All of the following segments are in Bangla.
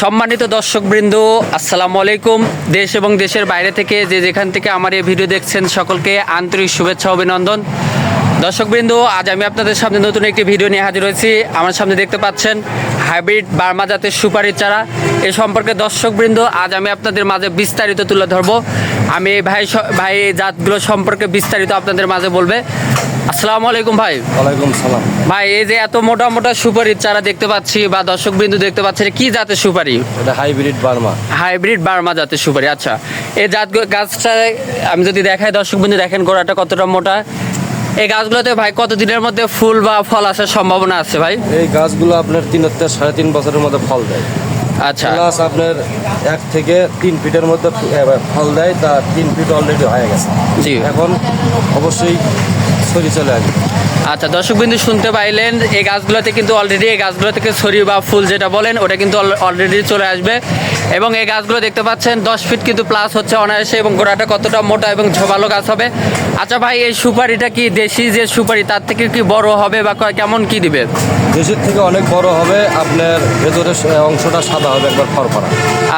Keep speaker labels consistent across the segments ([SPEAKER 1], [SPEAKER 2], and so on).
[SPEAKER 1] সম্মানিত দর্শকবৃন্দ, আসসালামু আলাইকুম। দেশ এবং দেশের বাইরে থেকে যে যেখান থেকে আমার এই ভিডিও দেখছেন, সকলকে আন্তরিক শুভেচ্ছা, অভিনন্দন। দর্শকবৃন্দ আজ আমি আপনাদের সামনে নতুন একটি ভিডিও নিয়ে হাজির হয়েছি। আমার সামনে দেখতে পাচ্ছেন হাইব্রিড বার্মা জাতের সুপারির চারা। এ সম্পর্কে দর্শকবৃন্দ আজ আমি আপনাদের মাঝে বিস্তারিত তুলে ধরবো। আমি এই ভাই ভাই জাতগুলো সম্পর্কে বিস্তারিত আপনাদের মাঝে বলবে। আসসালামু আলাইকুম ভাই।
[SPEAKER 2] ওয়ালাইকুম সালাম।
[SPEAKER 1] ভাই এই যে এত মোটা মোটা সুপারির চারা দেখতে পাচ্ছি বা দর্শকবৃন্দ দেখতে পাচ্ছেন কি জাতের সুপারি?
[SPEAKER 2] এটা হাইব্রিড বার্মা।
[SPEAKER 1] হাইব্রিড বার্মা জাতের সুপারি আচ্ছা। এই জাত গাছটা আমি যদি দেখাই দর্শক বিন্দু দেখেন গোড়াটা কতটা মোটা। এই গাছগুলোতে ভাই কতদিনের মধ্যে ফুল বা ফল আসার সম্ভাবনা আছে ভাই?
[SPEAKER 2] এই গাছগুলো আপনার তিন থেকে সাড়ে তিন বছরের মধ্যে ফল দেয়।
[SPEAKER 1] আচ্ছা।
[SPEAKER 2] প্লাস আপনার এক থেকে তিন ফিটের মধ্যে ফল দেয় তা তিন ফিট অলরেডি হয়ে গেছে।
[SPEAKER 1] জি।
[SPEAKER 2] এখন অবশ্যই ছড়ি চলে আসবে।
[SPEAKER 1] আচ্ছা দর্শক বিন্দু শুনতে পাইলেন এই গাছগুলোতে কিন্তু অলরেডি এই গাছগুলো থেকে ছড়ি বা ফুল যেটা বলেন ওটা কিন্তু অলরেডি চলে আসবে। এবং এই গাছগুলো দেখতে পাচ্ছেন দশ ফিট কিন্তু প্লাস হচ্ছে অনায়াসে এবং গোড়াটা কতটা মোটা এবং ঝোপালো গাছ হবে। আচ্ছা ভাই এই সুপারিটা কি দেশি যে সুপারি তার থেকে কি বড় হবে বা কেমন কি দিবে?
[SPEAKER 2] দেশের থেকে অনেক বড় হবে আপনার ভেতরের অংশটা সাদা হবে একবার ফরফরা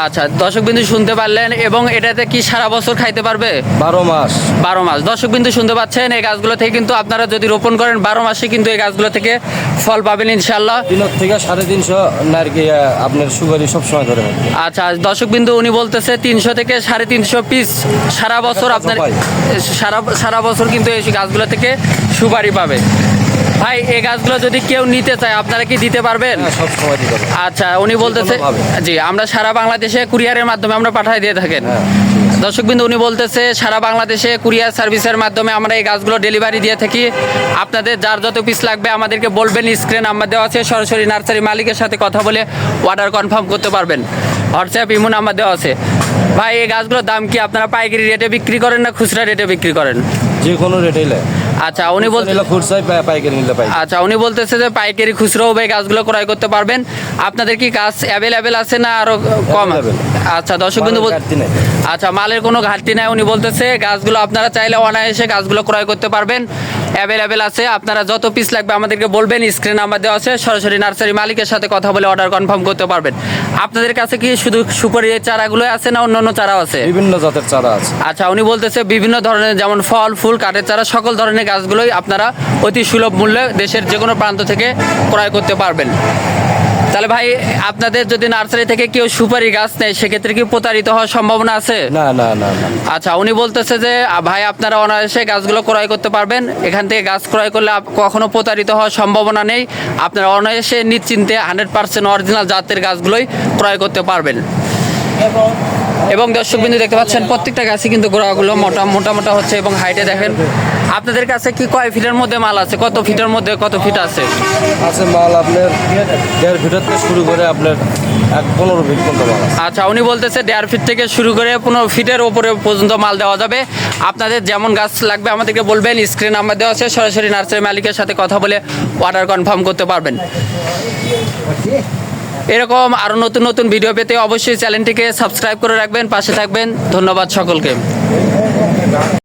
[SPEAKER 1] আচ্ছা দর্শক বিন্দু শুনতে পারলেন এবং এটাতে কি সারা বছর খাইতে পারবে?
[SPEAKER 2] বারো মাস।
[SPEAKER 1] বারো মাস। দর্শক বিন্দু শুনতে পাচ্ছেন এই গাছগুলো থেকে কিন্তু আপনারা যদি রোপণ করেন বারো মাসে কিন্তু এই গাছগুলো থেকে ফল পাবেন ইনশাল্লাহ
[SPEAKER 2] তিনের থেকে সাড়ে তিনশো আপনার সুগারি সবসময় ধরে হবে
[SPEAKER 1] আচ্ছা দর্শক বিন্দু উনি বলতেছে তিনশো থেকে সাড়ে তিনশো পিস সারা বছর আপনার সারা সারা বছর কিন্তু এই গাছগুলো থেকে সুপারি পাবে। ভাই এই গাছগুলো যদি কেউ নিতে চায় আপনারা কি দিতে পারবেন?
[SPEAKER 2] হ্যাঁ সব সময় দিতে
[SPEAKER 1] আচ্ছা উনি বলতেছে জি আমরা সারা বাংলাদেশে কুরিয়ারের মাধ্যমে আমরা পাঠাই দিয়ে থাকেন।
[SPEAKER 2] হ্যাঁ
[SPEAKER 1] দর্শক বিন্দু উনি বলতেছে সারা বাংলাদেশে কুরিয়ার সার্ভিসের মাধ্যমে আমরা এই গাছগুলো ডেলিভারি দিয়ে থাকি। আপনাদের যার যত পিস লাগবে আমাদেরকে বলবেন স্ক্রিন নাম্বার দেওয়া আছে সরাসরি নার্সারি মালিকের সাথে কথা বলে অর্ডার কনফার্ম করতে পারবেন। হোয়াটসঅ্যাপ ইমো নাম্বার দেওয়া আছে। ভাই এই গাছগুলোর দাম কি আপনারা পাইকারি রেটে বিক্রি করেন না খুচরা রেটে বিক্রি করেন?
[SPEAKER 2] যে কোনো রেটেইলে
[SPEAKER 1] আচ্ছা উনি বলতে
[SPEAKER 2] পাইকারি নিলে পাই
[SPEAKER 1] আচ্ছা উনি বলতেছে যে পাইকারি খুচরো ভাই গাছগুলো ক্রয় করতে পারবেন। আপনাদের কি গাছ অ্যাভেলেবেল আছে না আরও কম। আচ্ছা দর্শক বিন্দু আচ্ছা মালের কোনো ঘাটতি নাই উনি বলতেছে গাছগুলো আপনারা চাইলে অনায়াসে গাছগুলো ক্রয় করতে পারবেন। অ্যাভেলেবেল আছে আপনারা যত পিস লাগবে আমাদেরকে বলবেন স্ক্রিন নাম্বার দেওয়া আছে সরাসরি নার্সারি মালিকের সাথে কথা বলে অর্ডার কনফার্ম করতে পারবেন। আপনাদের কাছে কি শুধু সুপারি চারাগুলো আছে না অন্য অন্য চারাও আছে?
[SPEAKER 2] বিভিন্ন জাতের চারা আছে।
[SPEAKER 1] আচ্ছা উনি বলতেছে বিভিন্ন ধরনের যেমন ফল ফুল কাঠের চারা সকল ধরনের গাছগুলোই আপনারা অতি সুলভ মূল্যে দেশের যে কোনো প্রান্ত থেকে ক্রয় করতে পারবেন। তাহলে ভাই আপনাদের যদি নার্সারি থেকে কেউ সুপারি গাছ নেয় সেক্ষেত্রে কি প্রতারিত হওয়ার সম্ভাবনা আছে?
[SPEAKER 2] না না না না।
[SPEAKER 1] আচ্ছা উনি বলতেছে যে ভাই আপনারা অনায়াসে গাছগুলো ক্রয় করতে পারবেন। এখান থেকে গাছ ক্রয় করলে কখনো প্রতারিত হওয়ার সম্ভাবনা নেই। আপনারা অনায়াসে নিশ্চিন্তে হান্ড্রেড পার্সেন্ট অরিজিনাল জাতের গাছগুলোই ক্রয় করতে পারবেন। এবং দর্শক বিন্দু দেখতে পাচ্ছেন প্রত্যেকটা গাছই কিন্তু গোড়াগুলো মোটা মোটা মোটা হচ্ছে এবং হাইটে দেখেন। আপনাদের কাছে কি কয় ফিটের মধ্যে মাল আছে? কত ফিটের মধ্যে কত ফিট আছে?
[SPEAKER 2] আছে মাল আপনার দেড় ফিটের থেকে শুরু করে আপনার
[SPEAKER 1] আচ্ছা উনি বলতেছে দেড় ফিট থেকে শুরু করে পনেরো ফিটের ওপরে পর্যন্ত মাল দেওয়া যাবে। আপনাদের যেমন গাছ লাগবে, আমাদেরকে বলবেন স্ক্রিন নাম্বার দেওয়া আছে, সরাসরি নার্সারি মালিকের সাথে কথা বলে অর্ডার কনফার্ম করতে পারবেন। এরকম আরও নতুন নতুন ভিডিও পেতে অবশ্যই চ্যানেলটিকে সাবস্ক্রাইব করে রাখবেন, পাশে থাকবেন। ধন্যবাদ সকলকে।